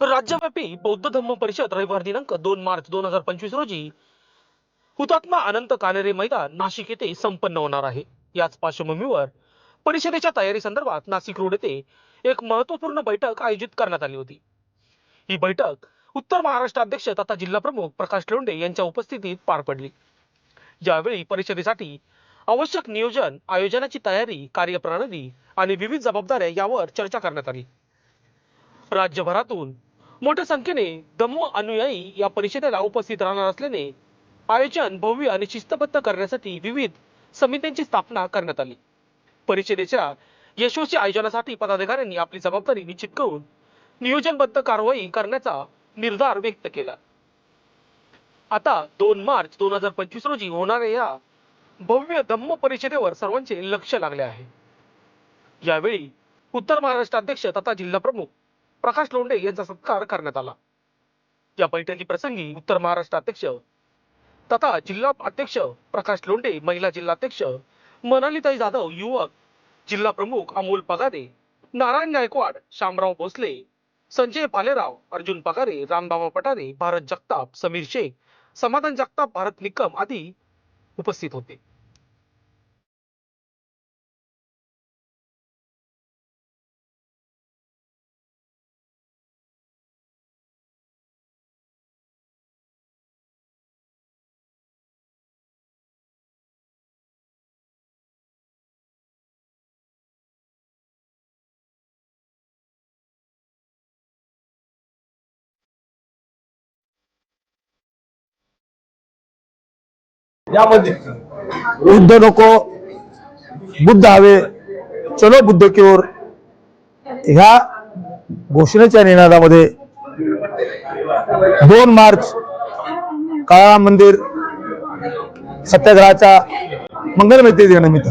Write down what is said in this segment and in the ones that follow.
राज्यव्यापी बौद्ध धम्म परिषद रविवार दिनांक दोन मार्च दोन हजार पंचवीस रोजी हुतात्मा अनंत कानेरे मैदान नाशिक येथे संपन्न होणार आहे. याच पार्श्वभूमीवर परिषदेच्या तयारी संदर्भात नाशिक रोड येथे एक महत्त्वपूर्ण बैठक आयोजित करण्यात आली होती. ही बैठक उत्तर महाराष्ट्र अध्यक्ष तथा जिल्हा प्रमुख प्रकाश लोंढे यांच्या उपस्थितीत पार पडली. यावेळी परिषदेसाठी आवश्यक नियोजन आयोजनाची तयारी कार्यप्रणाली आणि विविध जबाबदाऱ्या यावर चर्चा करण्यात आली. राज्यभरातून मोठ्या संख्येने दमो अनुयायी या परिषदेला उपस्थित राहणार असल्याने आयोजन भव्य आणि शिस्तबद्ध करण्यासाठी विविध समित्यांची स्थापना करण्यात आली. परिषदेच्या यशस्वी आयोजनासाठी पदाधिकाऱ्यांनी आपली जबाबदारी निश्चित करून नियोजनबद्ध कारवाई करण्याचा निर्धार व्यक्त केला. आता दोन मार्च दोन हजार पंचवीस रोजी होणाऱ्या या भव्य धम्म परिषदेवर सर्वांचे लक्ष लागले आहे. यावेळी उत्तर महाराष्ट्र अध्यक्ष तथा जिल्हा प्रमुख प्रकाश लोंढे यांचा सत्कार करण्यात आला. या बैठकी प्रसंगी उत्तर महाराष्ट्र अध्यक्ष तथा जिल्हा अध्यक्ष प्रकाश लोंढे महिला जिल्हाध्यक्ष मनालीताई जाधव युवक जिल्हा प्रमुख अमोल पगारे नारायण गायकवाड शामराव भोसले संजय पालेराव अर्जुन पगारे रामबाबा पठारे भारत जगताप समीर शेख समाधान जगताप भारत निकम आदी उपस्थित होते. यामध्ये. युद्ध नको बुद्ध हवे. चलो बुद्ध की ओर. ह्या घोषणेच्या निनादामध्ये दोन मार्च काळा मंदिर सत्याग्रहाच्या मंगलमैत्री दिनानिमित्त.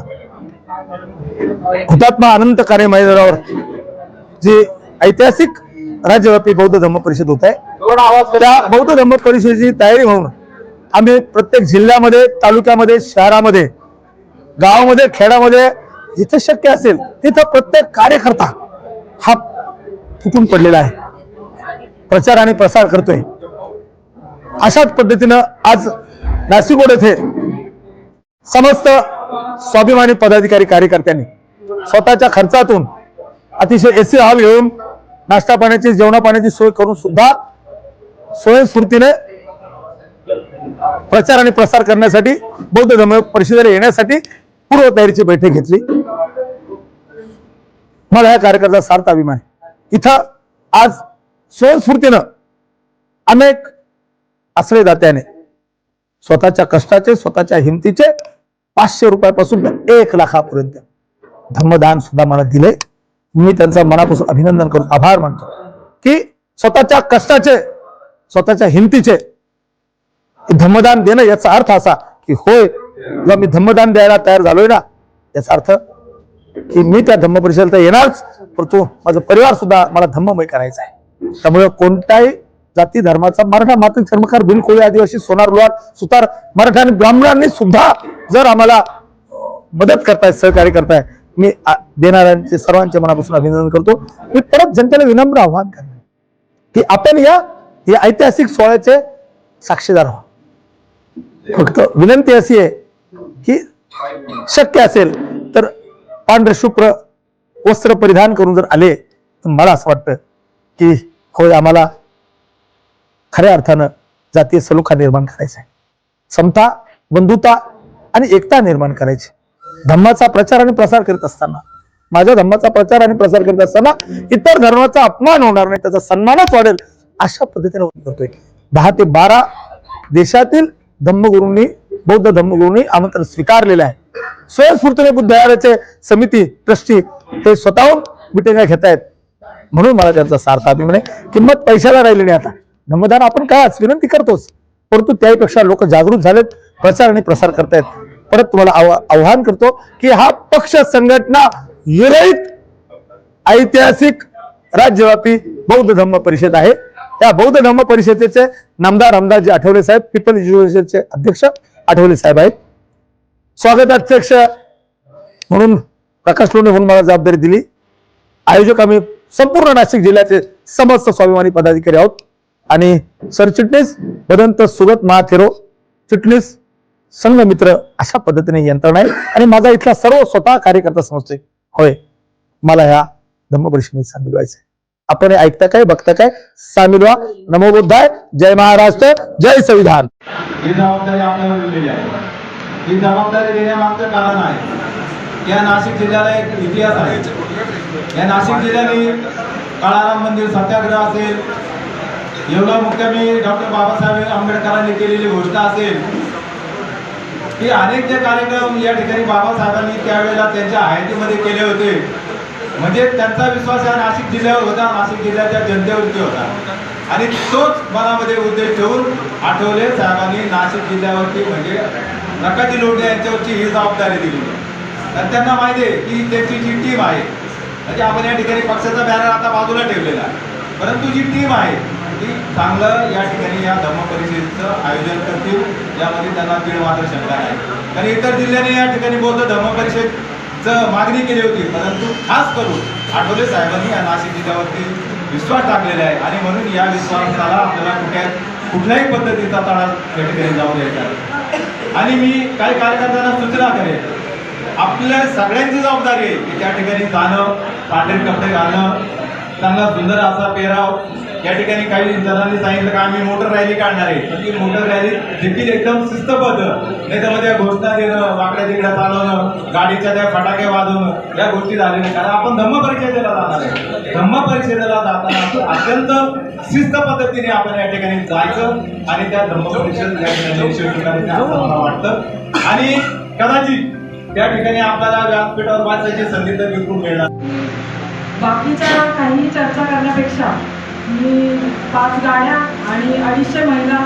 हुतात्मा अनंत कार्य मैदानावर जी ऐतिहासिक राज्यव्यापी बौद्ध धम्म परिषद होत आहे. त्या बौद्ध धम्म परिषदेची तयारी म्हणून आम्ही प्रत्येक जिल्ह्यामध्ये तालुक्यामध्ये शहरामध्ये गावामध्ये खेड्यामध्ये जिथं शक्य असेल तिथं प्रत्येक कार्यकर्ता हा फुटून पडलेला आहे. प्रचार आणि प्रसार करतोय. अशाच पद्धतीनं आज नाशिकोड येथे समस्त स्वाभिमानी पदाधिकारी कार्यकर्त्यांनी स्वतःच्या खर्चातून अतिशय एसी हॉल घेऊन नाश्ता पाण्याची जेवणा पाण्याची सोय करून सुद्धा स्वयंस्फूर्तीने प्रचार आणि प्रसार करण्यासाठी बौद्ध धर्म परिषदेला येण्यासाठी पूर्वतयारीची बैठक घेतली. मला या कार्यकर्ता सार्थ अभिमान इथं आज स्वयंस्फूर्तीनं अनेक आश्रयदात्याने स्वतःच्या कष्टाचे स्वतःच्या हिमतीचे पाचशे रुपयापासून एक लाखापर्यंत धम्मदान सुद्धा मला दिले मी त्यांचा मनापासून अभिनंदन करून आभार मानतो की स्वतःच्या कष्टाचे स्वतःच्या हिमतीचे धम्मदान देणं याचा अर्थ असा की होय जेव्हा मी धम्मदान द्यायला तयार झालोय ना याचा अर्थ की मी त्या धम्म परिषदेला येणारच परंतु माझा परिवार सुद्धा मला धम्ममय करायचा आहे. त्यामुळे कोणत्याही जाती धर्माचा मराठा मातृ चर्मकार भिलकोळी आदिवासी सोनार लोहार सुतार मराठा आणि ब्राह्मणांनी सुद्धा जर आम्हाला मदत करताय सहकार्य करताय मी आ- देणाऱ्यांचे सर्वांचे मनापासून अभिनंदन करतो. मी परत जनतेला विनम्र आव्हान करणार की आपण या या ऐतिहासिक सोहळ्याचे साक्षीदार व्हा फक्त विनंती अशी आहे की शक्य असेल तर पांढरे शुभ्र वस्त्र परिधान करून जर आले तर मला असं वाटतं की होय आम्हाला खऱ्या अर्थानं जातीय सलोखा निर्माण करायचा आहे. समता बंधुता आणि एकता निर्माण करायची. धम्माचा प्रचार आणि प्रसार करीत असताना माझ्या धम्माचा प्रचार आणि प्रसार करीत असताना इतर धर्माचा अपमान होणार नाही त्याचा सन्मानच वाढेल अशा पद्धतीने करतोय. दहा ते बारा देशातील धम्मगुरूंनी बौद्ध धम्मगुरूंनी आमंत्रण स्वीकारलेलं आहे. स्वयंस्फूर्तीने बुद्ध समिती ट्रस्टी ते स्वतःहून मिटिंगा घेत आहेत. म्हणून मला त्यांचा सार्थ अभिमान आहे किंमत पैशाला राहिली नाही आता. नमदान आपण काय विनंती करतोच? परंतु त्याहीपेक्षा लोक जागृत झालेत प्रचार आणि प्रसार करतायत. परत तुम्हाला आव्हा- आव्हान करतो की हा पक्ष संघटना विरहित ऐतिहासिक राज्यव्यापी बौद्ध धम्म परिषद आहे. या बौद्ध धम्म परिषदेचे नामदार रामदासजी आठवले साहेब पीपल युनिव्हर्सिटीचे अध्यक्ष आठवले साहेब आहेत. स्वागताध्यक्ष म्हणून प्रकाश लोणे म्हणून मला जबाबदारी दिली. आयोजक आम्ही संपूर्ण नाशिक जिल्ह्याचे समस्त स्वाभिमानी पदाधिकारी आहोत. आणि सरचिटणीस भदंत सुगत महाथेरो चिटणीस संघमित्र अशा पद्धतीने यंत्रणा आहे. आणि माझा इथला सर्व स्वतः कार्यकर्ता समजते होय. मला ह्या धम्म परिषदेत सामील व्हायचंय. आपण ऐकता काय बघता काय? सामील व्हा. नमो बुद्धाय. जय महाराष्ट्र. जय संविधान. ही जबाबदारी आपल्याला दिलेली आहे. ही जबाबदारी देण्यामागचं कारण आहे. या नाशिक जिल्ह्याला एक इतिहास आहे. या नाशिक जिल्ह्याने काळाराम मंदिर सत्याग्रह असेल एवढा मुख्यमी डॉक्टर बाबासाहेब आंबेडकरांनी केलेली गोष्ट असेल की अनेक जे कार्यक्रम या ठिकाणी बाबासाहेबांनी त्यावेळेला त्यांच्या आयतीमध्ये केले होते. म्हणजे त्यांचा विश्वास हा नाशिक जिल्ह्यावर होता. नाशिक जिल्ह्याच्या जनतेवरती होता. आणि तोच मनामध्ये उद्देश ठेवून आठवले साहेबांनी नाशिक जिल्ह्यावरती म्हणजे नकाजी लोटे यांच्यावरची ही जबाबदारी दिली. आणि त्यांना माहिती आहे की त्यांची जी टीम आहे म्हणजे आपण या ठिकाणी पक्षाचा बॅनर आता बाजूला ठेवलेला आहे. परंतु जी टीम आहे ती चांगलं या ठिकाणी या धम्म परिषदेचं आयोजन करतील. यामध्ये त्यांना तीळ मात्र शंका नाही. कारण इतर जिल्ह्याने या ठिकाणी बौद्ध धम्म परिषद मागणी केली होती परंतु खास करून आठवले साहेबांनी या नाशिक जिल्ह्यावरती विश्वास टाकलेला आहे. आणि म्हणून या विश्वासाला आपल्याला कुठल्या कुठल्याही पद्धतीचा तळा या ठिकाणी जाऊ द्यायचा आणि मी काही कार्यकर्त्यांना सूचना करेन. आपल्या सगळ्यांची जबाबदारी आहे की त्या ठिकाणी जाणं पांढरे कपडे घालणं चांगला सुंदर असा पेहराव या ठिकाणी काही जणांनी सांगितलं का आम्ही मोटर रॅली काढणार आहे. पण ती मोटर रॅली देखील एकदम शिस्तबद्ध नाही तर मध्ये घोषणा देणं वाकड्या तिकड्या चालवणं गाडीच्या त्या फटाके वाजवणं या गोष्टी झालेल्या नाही कारण आपण धम्म परिषदेला जाणार आहे. धम्म परिषदेला जाताना अत्यंत शिस्त पद्धतीने आपण या ठिकाणी जायचं आणि त्या धम्म परिषद या ठिकाणी मला वाटतं. आणि कदाचित त्या ठिकाणी आपल्याला व्यासपीठावर वाचायची संधी तर बिलकुल मिळणार. बाकीच्या काही चर्चा करण्यापेक्षा मी पाच गाड्या आणि अडीचशे महिला.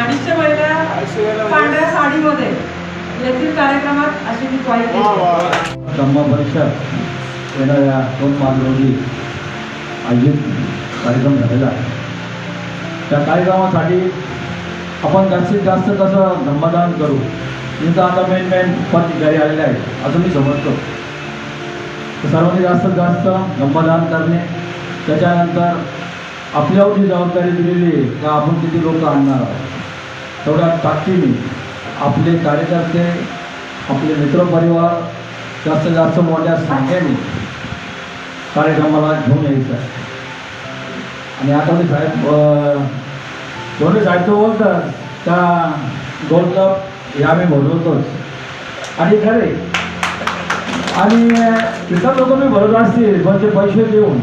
अडीचशे महिला पांढऱ्या साडीमध्ये. येथील कार्यक्रमात अशी मी. धम्म परिषद येणाऱ्या दोन मार्च रोजी आयोजित कार्यक्रम झालेला आहे. त्या कार्यक्रमासाठी आपण जास्तीत जास्त कसं धम्मदान करू इथं आता मेन मेन पदाधिकारी आलेले आहेत. असं मी समजतो. सर्वांनी जास्तीत जास्त धम्मदान करणे. त्याच्यानंतर आपल्यावर जी जबाबदारी दिलेली आहे का आपण किती लोक आणणार आहोत? तेवढ्या ताकदीने आपले कार्यकर्ते आपले मित्रपरिवार जास्तीत जास्त मोठ्या संख्येने कार्यक्रमाला घेऊन यायचं आहे. आणि आता ते साहेब अं, दोन्ही साहित्य बोलतात त्या गोल्ड कप हे आम्ही भरवतोच. आणि खरे आणि इतर लोक मी भरत असतील पण ते पैसे देऊन.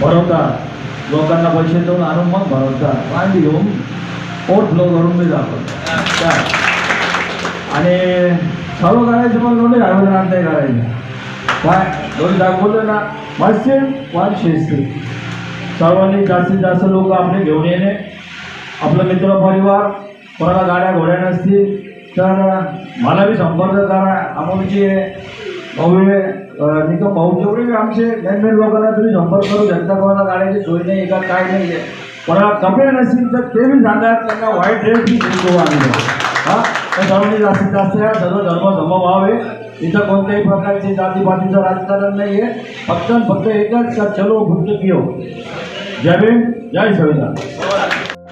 भरवतात. लोकांना पैसे देऊन आणून मग भरवतात. पाणी घेऊन पोट फ्लो करून मी जातो आणि सर्व करायचे मग दोन्ही आयोजनात नाही करायचे. काय? जाग बोलले ना मस्जिद वन शिस्ती. सर्वांनी जास्तीत जास्त लोक आपले घेऊन येणे. आपलं मित्र परिवार कोणाला गाड्या घोड्या नसतील तर मला बी संपर्क करा. अमोलचे भाऊ आहे, अं, निकम भाऊ जेवढे आमचे मेन लोकांना तुम्ही संपर्क करू शकता कोणाला गाड्याची सोय नाही का काय नाही आहे. कोणाला कपडे नसतील तर ते बी सांगा त्यांना व्हाईट ड्रेस बी देतो आम्ही. हा? तर सर्वांनी जास्तीत जास्त या सर्व धर्म समभाव आहे. इथं कोणत्याही प्रकारचे जातीपातीचं राजकारण नाही आहे. फक्त फक्त एकच का चलो फक्त पिओ जय भीम जय संविधान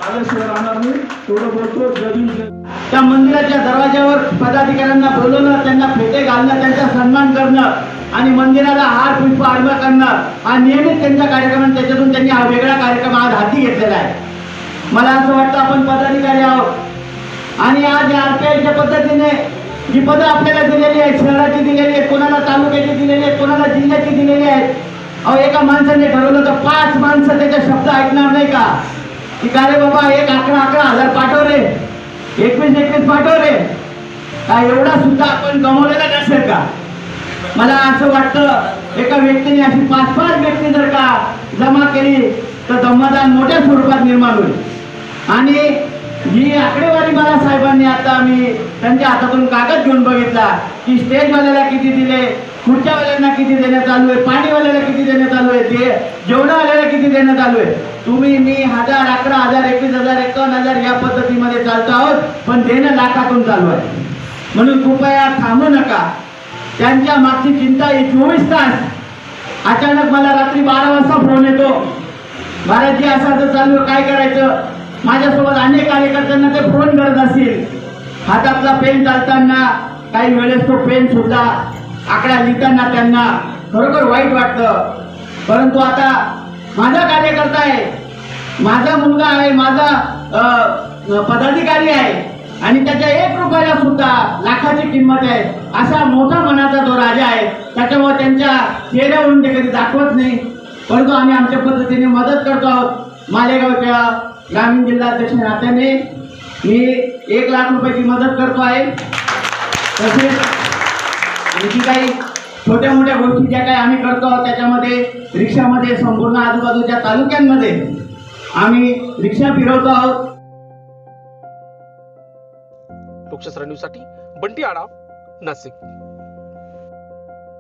आल्याशिवाय राहणार मी तेवढं बोलतो जय भीम जय त्या मंदिराच्या दरवाज्यावर पदाधिकाऱ्यांना बोलवणं त्यांना फेटे घालणं त्यांचा सन्मान करणं आणि मंदिराला हार पुष्प अर्पण करणं हा नियमित त्यांचा कार्यक्रम त्याच्यातून त्यांनी हा वेगळा कार्यक्रम आज हाती घेतलेला आहे. मला असं वाटतं आपण पदाधिकारी आहोत. आणि आज या आरपीआयच्या पद्धतीने जी पदं आपल्याला दिलेली आहेत शहराची दिलेली आहेत कोणाला तालुक्याची दिलेली आहेत कोणाला जिल्ह्याची दिलेली आहेत अहो एका माणसाने ठरवलं तर पाच माणसं त्याचे शब्द ऐकणार नाही का? की का रे बाबा एक अकरा अकरा हजार पाठव रे. एकवीस एकवीस पाठवले. का एवढा सुद्धा आपण गमवलेला नसेल का? मला असं वाटतं एका व्यक्तीने अशी पाच पाच व्यक्ती जर का जमा केली तर धम्मदान मोठ्या स्वरूपात निर्माण होईल. आणि ही आकडेवारी मला साहेबांनी आता मी त्यांच्या हातातून कागद घेऊन बघितला की स्टेजवाल्याला किती दिले खुर्च्यावाल्यांना किती देण्यात आलो आहे पाणीवाल्याला किती देण्यात आलो आहे ते जेवणावाल्याला किती देण्यात आलो आहे तुम्ही मी हजार अकरा हजार एकवीस हजार एकावन्न हजार या पद्धतीमध्ये चालतो आहोत पण देणं लाखातून चालू आहे. म्हणून कृपया थांबू नका. त्यांच्या मागची चिंता ही चोवीस तास. अचानक मला रात्री बारा वाजता फोन येतो. महाराजजी असा तर चालू काय करायचं? माझ्यासोबत अनेक कार्यकर्त्यांना ते फोन करत असतील. हातातला पेन चालताना काही वेळेस तो पेन सुद्धा आकडा लिहिताना त्यांना खरोखर वाईट वाटतं. परंतु आता माझा आहे. माझा मुलगा आहे माझा पदाधिकारी आहे. आणि त्याच्या एक रुपयाला सुद्धा लाखाची किंमत आहे. असा मोठा मनाचा जो राजा आहे. त्याच्यामुळे त्यांच्या चेहऱ्यावरून ते कधी दाखवत नाही. परंतु आम्ही आमच्या पद्धतीने मदत करतो आहोत. मालेगावच्या ग्रामीण जिल्हाध्यक्ष नात्याने मी एक लाख रुपयाची मदत करतो आहे. तसेच आणखी काही छोट्या मोठ्या गोष्टी ज्या काही आम्ही करतो आहोत त्याच्यामध्ये रिक्षामध्ये संपूर्ण आजूबाजूच्या तालुक्यांमध्ये आम्ही रिक्षा फिरवतो आहोत. लोकशास्त्र न्यूजसाठी बंटी आडा नाशिक.